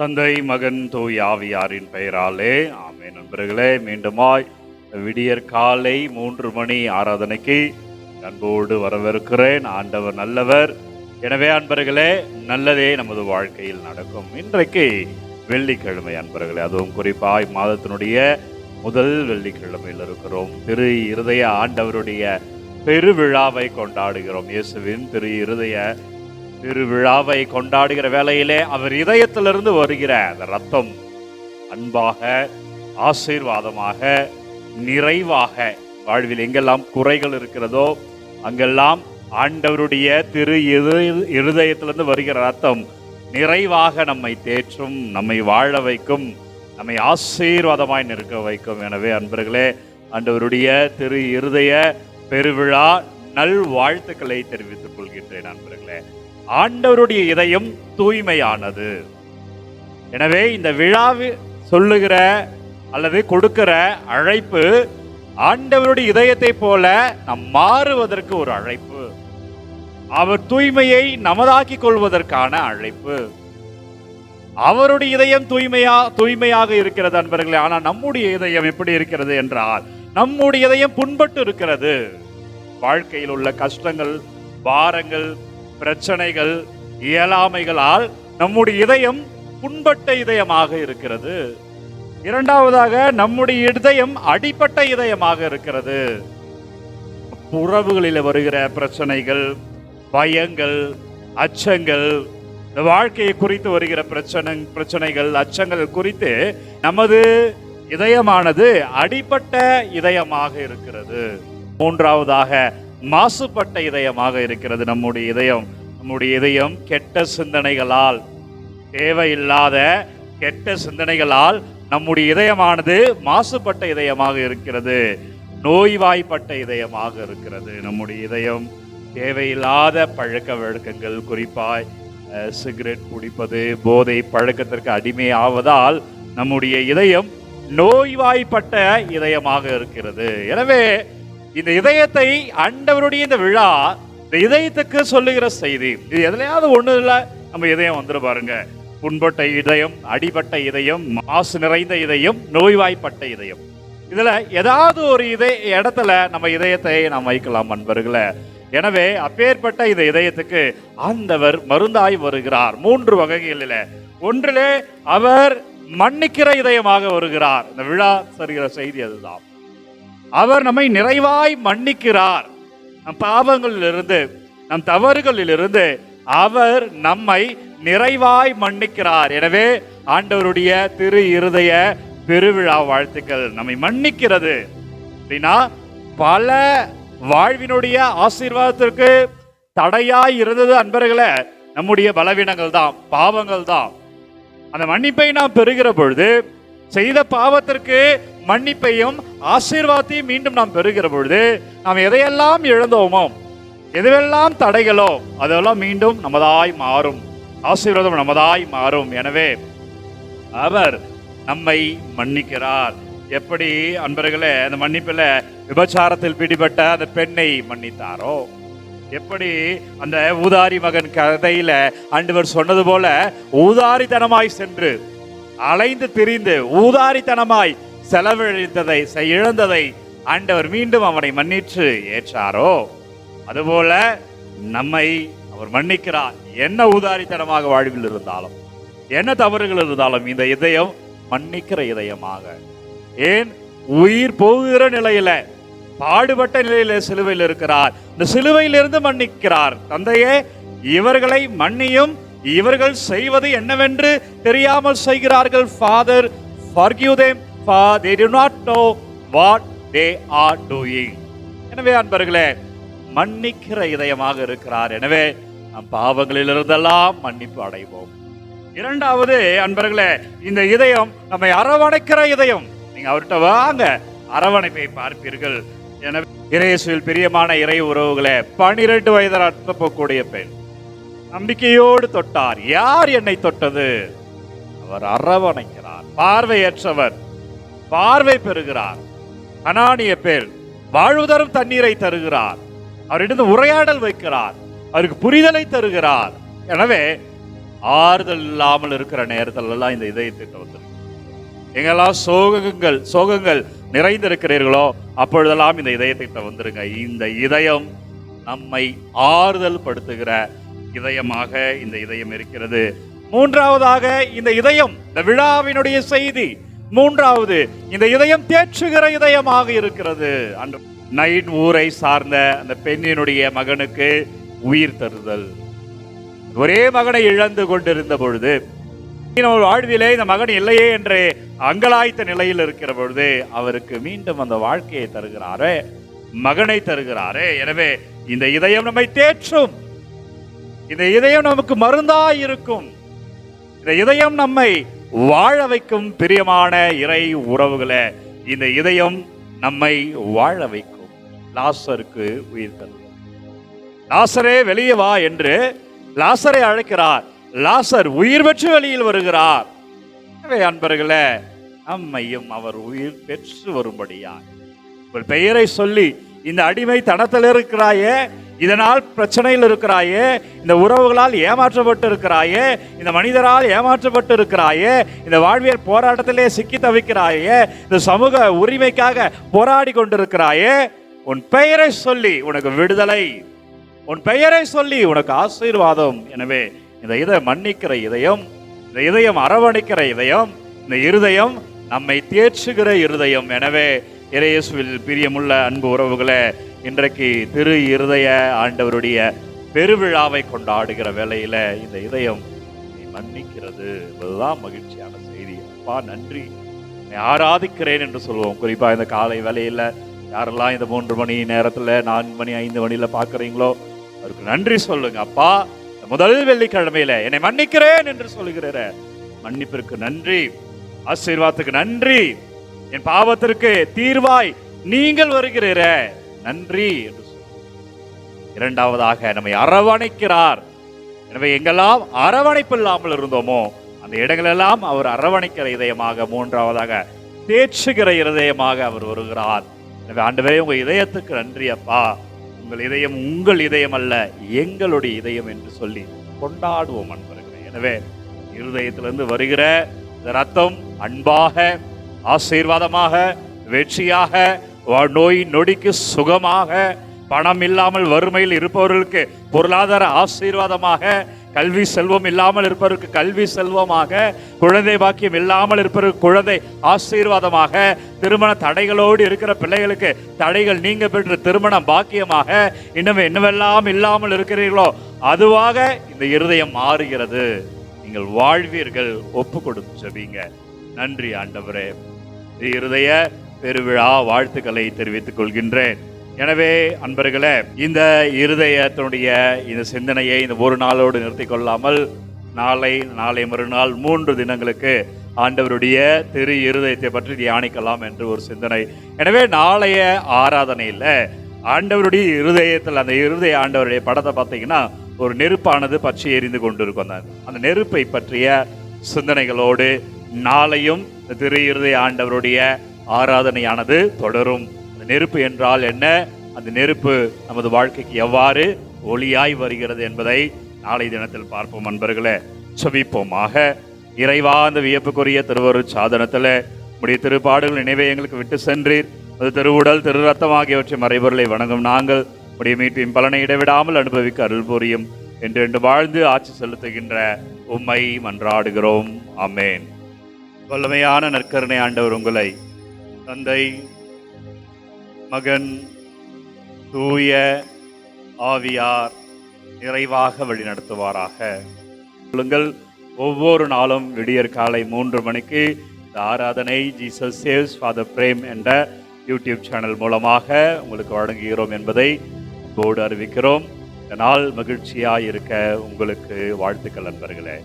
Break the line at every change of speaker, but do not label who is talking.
தந்தை மகன் தூய் ஆவியாரின் பெயராலே. ஆமே நண்பர்களே மீண்டுமாய் விடியற் காலை மூன்று மணி ஆராதனைக்கு அன்போடு வரவிருக்கிறேன் ஆண்டவர் நல்லவர். எனவே அன்பர்களே நல்லதே நமது வாழ்க்கையில் நடக்கும். இன்றைக்கு வெள்ளிக்கிழமை அன்பர்களே. அதுவும் குறிப்பாய் மாதத்தினுடைய முதல் வெள்ளிக்கிழமையில் இருக்கிறோம். திரு இருதய ஆண்டவருடைய பெருவிழாவை கொண்டாடுகிறோம். இயேசுவின் திரு இருதய திருவிழாவை கொண்டாடுகிற வேளையிலே அவர் இதயத்திலிருந்து வருகிற அந்த ரத்தம் அன்பாக ஆசீர்வாதமாக நிறைவாக வாழ்வில் எங்கெல்லாம் குறைகள் இருக்கிறதோ அங்கெல்லாம் ஆண்டவருடைய திரு இருதயத்திலிருந்து வருகிற ரத்தம் நிறைவாக நம்மை தேற்றும் நம்மை வாழ வைக்கும் நம்மை ஆசீர்வாதமாய் நிற்க வைக்கும். எனவே அன்பர்களே ஆண்டவருடைய திரு இருதய பெருவிழா நல் வாழ்த்துக்களை தெரிவித்துக் கொள்கின்றேன் அன்பர்களே. ஆண்டவருடைய இதயம் தூய்மையானது. எனவே இந்த விழாவு சொல்லுகிற அல்லது கொடுக்கிற அழைப்பு ஆண்டவருடைய இதயத்தை போல நாம் மாறுவதற்கு ஒரு அழைப்பு. அவர் தூய்மையை நமதாக்கிக் கொள்வதற்கான அழைப்பு. அவருடைய இதயம் தூய்மையா தூய்மையாக இருக்கிறது அன்பர்களே ஆனால் நம்முடைய இதயம் எப்படி இருக்கிறது என்றால் நம்முடைய இதயம் புண்பட்டு இருக்கிறது. வாழ்க்கையில் உள்ள கஷ்டங்கள் பாரங்கள் பிரச்சனைகள் இயலாமைகளால் நம்முடைய இதயம் புண்பட்ட இதயமாக இருக்கிறது. இரண்டாவதாக நம்முடைய இதயம் அடிப்பட்ட இதயமாக இருக்கிறது. உறவுகளில் வருகிற பிரச்சனைகள் பயங்கள் அச்சங்கள் இந்த வாழ்க்கையை குறித்து வருகிற பிரச்சனை பிரச்சனைகள் அச்சங்கள் குறித்து நமது இதயமானது அடிப்பட்ட இதயமாக இருக்கிறது. மூன்றாவதாக மாசுபட்ட இதயமாக இருக்கிறது நம்முடைய இதயம். நம்முடைய இதயம் கெட்ட சிந்தனைகளால் தேவையில்லாத கெட்ட சிந்தனைகளால் நம்முடைய இதயமானது மாசுபட்ட இதயமாக இருக்கிறது. நோய்வாய்ப்பட்ட இதயமாக இருக்கிறது நம்முடைய இதயம். தேவையில்லாத பழக்க வழக்கங்கள் குறிப்பாய் சிகரெட் குடிப்பது போதை பழக்கத்திற்கு அடிமை ஆவதால் நம்முடைய இதயம் நோய்வாய்ப்பட்ட இதயமாக இருக்கிறது. எனவே இந்த இதயத்தை ஆண்டவருடைய இந்த விழா இந்த இதயத்துக்கு சொல்லுகிற செய்தி. இது எதுலையாவது ஒண்ணு இல்ல நம்ம இதயம் வந்துரு பாருங்க. புண்பட்ட இதயம் அடிபட்ட இதயம் மாசு நிறைந்த இதயம் நோய்வாய்ப்பட்ட இதயம். இதுல ஏதாவது ஒரு இதய இடத்துல நம்ம இதயத்தை நாம் வைக்கலாம் அன்பர்களே. எனவே அப்பேற்பட்ட இந்த இதயத்துக்கு ஆண்டவர் மருந்தாய் வருகிறார். மூன்று வகைகளில். ஒன்றிலே அவர் மன்னிக்கிற இதயமாக வருகிறார். இந்த விழா சரிகிற செய்தி அதுதான். அவர் நம்மை நிறைவாய் மன்னிக்கிறார். நம் பாவங்களிலிருந்து நம் தவறுகளிலிருந்து அவர் நம்மை நிறைவாய் மன்னிக்கிறார். எனவே ஆண்டவருடைய திரு இருதய பெருவிழா வாழ்த்துக்கள் நம்மை மன்னிக்கிறது. அப்படின்னா பல வாழ்வினுடைய ஆசீர்வாதத்திற்கு தடையாய் இருந்தது அன்பர்களே நம்முடைய பலவீனங்கள் தான் பாவங்கள் தான். அந்த மன்னிப்பை நாம் பெறுகிற பொழுது செய்த பாவத்திற்கு மன்னிப்பையும் ஆசீர்வாதத்தையும் மீண்டும் நாம் பெறுகிற பொழுது நாம் எதையெல்லாம் இழந்தோமோ எதுவெல்லாம் தடைகளோ அதெல்லாம் மீண்டும் நமதாய் மாறும். ஆசீர்வாதம் நமதாய் மாறும். எனவே அவர் நம்மை மன்னிக்கிறார். எப்படி? அன்பர்களே அந்த மன்னிப்பில் விபச்சாரத்தில் பிடிபட்ட அந்த பெண்ணை மன்னித்தாரோ? எப்படி? அந்த ஊதாரி மகன் கதையில ஆண்டவர் சொன்னது போல ஊதாரித்தனமாய் சென்று அலைந்து திரிந்து ஊதாரித்தனமாய் செலவழித்ததை இழந்ததை ஆண்டவர் மீண்டும் அவனை மன்னித்து ஏற்றாரோ? அதுபோல நம்மை அவர் மன்னிக்கிறார். என்ன ஊதாரித்தனமாக வாழ்வில் இருந்தாலும் என்ன தவறுகள் இருந்தாலும் இந்த இதயம் மன்னிக்கிற இதயமாக. ஏன்? உயிர் போகிற நிலையில பாடுபட்ட நிலையில சிலுவையில் இருக்கிறார். இந்த சிலுவையிலிருந்து மன்னிக்கிறார். தந்தையே இவர்களை மன்னியும் இவர்கள் செய்வது என்னவென்று தெரியாமல் செய்கிறார்கள். Father forgive for they do not know what they are doing. எனவே அன்பர்களே மன்னிக்கிற இதயமாக இருக்கிறார். எனவே நம் பாவங்களிலிருந்தெல்லாம் மன்னிப்பு அடைவோம். இரண்டாவது அன்பர்களே இந்த இதயம் நம்மை அரவணைக்கிற இதயம். நீங்க அவர்கிட்ட வாங்க அரவணைப்பை பார்ப்பீர்கள். எனவே இறையேசுவில் பிரியமான இறை உறவுகளே பனிரெண்டு வயதில் அர்த்தப்போக்கூடிய பெண். நம்பிக்கையோடு தொட்டார். யார் என்னை தொட்டது? அவர் அரவணைக்கிறார். பார்வையற்றவர். பார்வை பெறுகிறார். அனானிய பேர் வாழ்வுதரும் தண்ணீரை தருகிறார். அவரிடம் உரையாடல் வைக்கிறார். அவருக்கு புரிதலை தருகிறார். எனவே ஆறுதல் இல்லாமல் இருக்கிற நேரத்திலெல்லாம் இந்த இதயத்திட்ட வந்து எங்கெல்லாம் சோகங்கள் சோகங்கள் நிறைந்திருக்கிறீர்களோ அப்பொழுதெல்லாம் இந்த இதயத்திட்ட வந்துருங்க. இந்த இதயம் நம்மை ஆறுதல் படுத்துகிற இதயமாக இந்த இதயம் இருக்கிறது. மூன்றாவதாக இந்த இதயம் இந்த விழாவினுடைய செய்தி மூன்றாவது இந்த இதயம் தேற்றுகிற இதயமாக இருக்கிறது. அன்று நைட் ஊரை சார்ந்த அந்த பெண்ணினுடைய மகனுக்கு உயிர் தருதல். ஒரே மகனை இழந்து கொண்டிருந்த பொழுது நம்ம வாழ்விலே இந்த மகன் இல்லையே என்று அங்கலாய்த்த நிலையில் இருக்கிற பொழுது அவருக்கு மீண்டும் அந்த வாழ்க்கையை தருகிறாரே மகனை தருகிறாரே. எனவே இந்த இதயம் நம்மை தேற்றும். இந்த இதயம் நமக்கு மருந்தா இருக்கும் இந்த இதயம் நம்மை வாழ வைக்கும் பிரியமான இறை உறவுகளை இந்த இதயம் நம்மை வாழ வைக்கும். லாசருக்கு உயிர் தருவோம் லாசரே வெளியே வா என்று லாசரை அழைக்கிறார். லாசர் உயிர் பெற்று வெளியில் வருகிறார். எனவே அன்பர்களே நம்மையும் அவர் உயிர் பெற்று வரும்படியார் உங்கள் பெயரை சொல்லி இந்த அடிமை தனத்தில் இருக்கிறாயே இதனால் பிரச்சனையில் இருக்கிறாயே இந்த உறவுகளால் ஏமாற்றப்பட்டு இருக்கிறாயே இந்த மனிதரால் ஏமாற்றப்பட்டு இருக்கிறாயே இந்த வாழ்வியல் போராட்டத்திலே சிக்கி தவிக்கிறாயே இந்த சமூக உரிமைக்காக போராடி கொண்டிருக்கிறாயே உன் பெயரை சொல்லி உனக்கு விடுதலை. உன் பெயரை சொல்லி உனக்கு ஆசீர்வாதம். எனவே இந்த இதை மன்னிக்கிற இதயம் இந்த இதயம் அரவணைக்கிற இதயம் இந்த இருதயம் நம்மை தேற்றுகிற இருதயம். எனவே இறையேசுவில் பிரியமுள்ள அன்பு உறவுகளை இன்றைக்கு திரு இருதய ஆண்டவருடைய பெருவிழாவை கொண்டாடுகிற வேலையில் இந்த இதயம் நீ மன்னிக்கிறது. என்பதுதான் மகிழ்ச்சியான செய்தி. அப்பா நன்றி. உன்னை ஆராதிக்கிறேன் என்று சொல்லுவோம் குறிப்பாக இந்த காலை வேலையில் யாரெல்லாம் இந்த மூன்று மணி நேரத்தில் நான்கு மணி ஐந்து மணியில் பார்க்குறீங்களோ அவருக்கு நன்றி சொல்லுங்க. அப்பா முதல் வெள்ளிக்கிழமையில என்னை மன்னிக்கிறேன் என்று சொல்லுகிற மன்னிப்பிற்கு நன்றி. ஆசீர்வாதத்துக்கு நன்றி. என் பாவத்திற்கு தீர்வாய் நீங்கள் வருகிறீர. நன்றி என்று இரண்டாவதாக நம்மை அரவணைக்கிறார். எனவே எங்கெல்லாம் அரவணைப்பு இல்லாமல் இருந்தோமோ அந்த இடங்களெல்லாம் அவர் அரவணைக்கிற இதயமாக மூன்றாவதாக தேற்றுகிற இருதயமாக அவர் வருகிறார். எனவே ஆண்டவரே உங்க இதயத்துக்கு நன்றி அப்பா. உங்கள் இதயம் உங்கள் இதயம் அல்ல எங்களுடைய இதயம் என்று சொல்லி கொண்டாடுவோம் அன்பர்களே. எனவே இருதயத்திலிருந்து வருகிற இந்த ரத்தம் அன்பாக ஆசீர்வாதமாக வெற்றியாக நோய் நொடிக்கு சுகமாக பணம் இல்லாமல் வறுமையில் இருப்பவர்களுக்கு பொருளாதார ஆசீர்வாதமாக கல்வி செல்வம் இல்லாமல் இருப்பவருக்கு கல்வி செல்வமாக குழந்தை பாக்கியம் இல்லாமல் இருப்பவருக்கு குழந்தை ஆசீர்வாதமாக திருமண தடைகளோடு இருக்கிற பிள்ளைகளுக்கு தடைகள் நீங்க பெற்ற திருமணம் பாக்கியமாக இன்னும் என்னவெல்லாம் இல்லாமல் இருக்கிறீர்களோ அதுவாக இந்த இருதயம் மாறுகிறது. நீங்கள் வாழ்வீர்கள் ஒப்பு கொடுத்து ஜபிங்க. நன்றி ஆண்டவரே. இருதய பெருவிழா வாழ்த்துக்களை தெரிவித்துக் கொள்கின்றேன். எனவே அன்பர்களே இந்த இருதயத்தினுடைய இந்த சிந்தனையை இந்த ஒரு நாளோடு நிறுத்திக் கொள்ளாமல் நாளை நாளை மறுநாள் மூன்று தினங்களுக்கு ஆண்டவருடைய திரு இருதயத்தை பற்றி தியானிக்கலாம் என்று ஒரு சிந்தனை. எனவே நாளைய ஆராதனையில் ஆண்டவருடைய இருதயத்தில் அந்த இருதய ஆண்டவருடைய படத்தை பார்த்தீங்கன்னா ஒரு நெருப்பானது பற்றி எரிந்து கொண்டிருக்கும். அந்த அந்த நெருப்பை பற்றிய சிந்தனைகளோடு நாளையும் திரு இருதய ஆண்டவருடைய ஆராதனையானது தொடரும். அந்த நெருப்பு என்றால் என்ன? அந்த நெருப்பு நமது வாழ்க்கைக்கு எவ்வாறு ஒளியாய் வருகிறது என்பதை நாளை தினத்தில் பார்ப்போம் அன்பர்களே. செபிப்போமாக. இறைவா அந்த வியப்புக்குரிய திருவருட் சாதனத்தில் உடைய திருப்பாடுகள் நினைவை எங்களுக்கு விட்டு சென்றீர். அது திருவுடல் திரு ரத்தம் ஆகியவற்றின் மறைபொருளை வணங்கும் நாங்கள். உடைய மீட்பின் பலனை இடைவிடாமல் அனுபவிக்க அருள் புரியும். என்று என்று வாழ்ந்து ஆட்சி செலுத்துகின்ற உம்மை மன்றாடுகிறோம். அமேன் வல்லமையான நற்கருணை ஆண்டவர் உங்களை தந்தை மகன் தூய ஆவியார் நிறைவாக வழிநடத்துவாராக சொல்லுங்கள் ஒவ்வொரு நாளும் விடியற் காலை மூன்று மணிக்கு இந்த ஆராதனை ஜீசஸ் சேவ்ஸ் ஃபாதர் பிரேம் என்ற யூடியூப் சேனல் மூலமாக உங்களுக்கு வழங்குகிறோம் என்பதை போர்டு அறிவிக்கிறோம். இந்த நாள் மகிழ்ச்சியாக இருக்க உங்களுக்கு வாழ்த்துக்கள் நண்பர்களே.